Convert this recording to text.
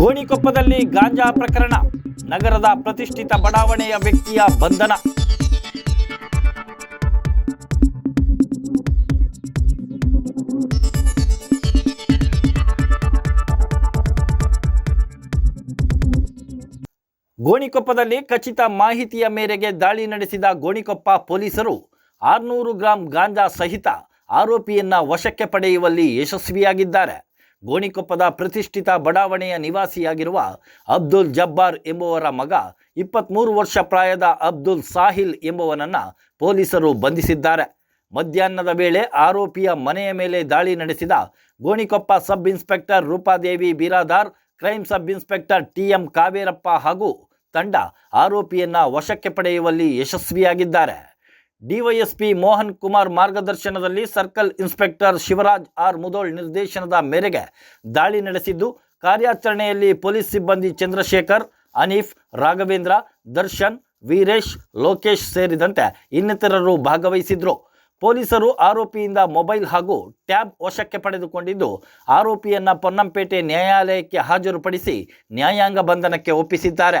ಗೋಣಿಕೊಪ್ಪದಲ್ಲಿ ಗಾಂಜಾ ಪ್ರಕರಣ, ನಗರದ ಪ್ರತಿಷ್ಠಿತ ಬಡಾವಣೆಯ ವ್ಯಕ್ತಿಯ ಬಂಧನ. ಗೋಣಿಕೊಪ್ಪದಲ್ಲಿ ಖಚಿತ ಮಾಹಿತಿಯ ಮೇರೆಗೆ ದಾಳಿ ನಡೆಸಿದ ಗೋಣಿಕೊಪ್ಪ ಪೊಲೀಸರು ಆರುನೂರು ಗ್ರಾಂ ಗಾಂಜಾ ಸಹಿತ ಆರೋಪಿಯನ್ನ ವಶಕ್ಕೆ ಪಡೆಯುವಲ್ಲಿ ಯಶಸ್ವಿಯಾಗಿದ್ದಾರೆ. ಗೋಣಿಕೊಪ್ಪದ ಪ್ರತಿಷ್ಠಿತ ಬಡಾವಣೆಯ ನಿವಾಸಿಯಾಗಿರುವ ಅಬ್ದುಲ್ ಜಬ್ಬಾರ್ ಎಂಬುವರ ಮಗ ಇಪ್ಪತ್ತ್ಮೂರು ವರ್ಷ ಪ್ರಾಯದ ಅಬ್ದುಲ್ ಸಾಹಿಲ್ ಎಂಬುವನನ್ನು ಪೊಲೀಸರು ಬಂಧಿಸಿದ್ದಾರೆ. ಮಧ್ಯಾಹ್ನದ ವೇಳೆ ಆರೋಪಿಯ ಮನೆಯ ಮೇಲೆ ದಾಳಿ ನಡೆಸಿದ Gonikoppa sub inspector Roopadevi Biradar crime sub inspector T M Kaverappa ಹಾಗೂ ತಂಡ ಆರೋಪಿಯನ್ನ ವಶಕ್ಕೆ ಪಡೆಯುವಲ್ಲಿ ಯಶಸ್ವಿಯಾಗಿದ್ದಾರೆ. ಡಿವೈಎಸ್ಪಿ ಮೋಹನ್ ಕುಮಾರ್ ಮಾರ್ಗದರ್ಶನದಲ್ಲಿ circle inspector Shivaraj R Mudhol ನಿರ್ದೇಶನದ ಮೇರೆಗೆ ದಾಳಿ ನಡೆಸಿದ್ದು, ಕಾರ್ಯಾಚರಣೆಯಲ್ಲಿ ಪೊಲೀಸ್ ಸಿಬ್ಬಂದಿ ಚಂದ್ರಶೇಖರ್, ಅನೀಫ್, ರಾಘವೇಂದ್ರ, ದರ್ಶನ್, ವೀರೇಶ್, ಲೋಕೇಶ್ ಸೇರಿದಂತೆ ಇನ್ನಿತರರು ಭಾಗವಹಿಸಿದ್ರು. ಪೊಲೀಸರು ಆರೋಪಿಯಿಂದ ಮೊಬೈಲ್ ಹಾಗೂ ಟ್ಯಾಬ್ ವಶಕ್ಕೆ ಪಡೆದುಕೊಂಡಿದ್ದು, ಆರೋಪಿಯನ್ನು ಪೊನ್ನಂಪೇಟೆ ನ್ಯಾಯಾಲಯಕ್ಕೆ ಹಾಜರುಪಡಿಸಿ ನ್ಯಾಯಾಂಗ ಬಂಧನಕ್ಕೆ ಒಪ್ಪಿಸಿದ್ದಾರೆ.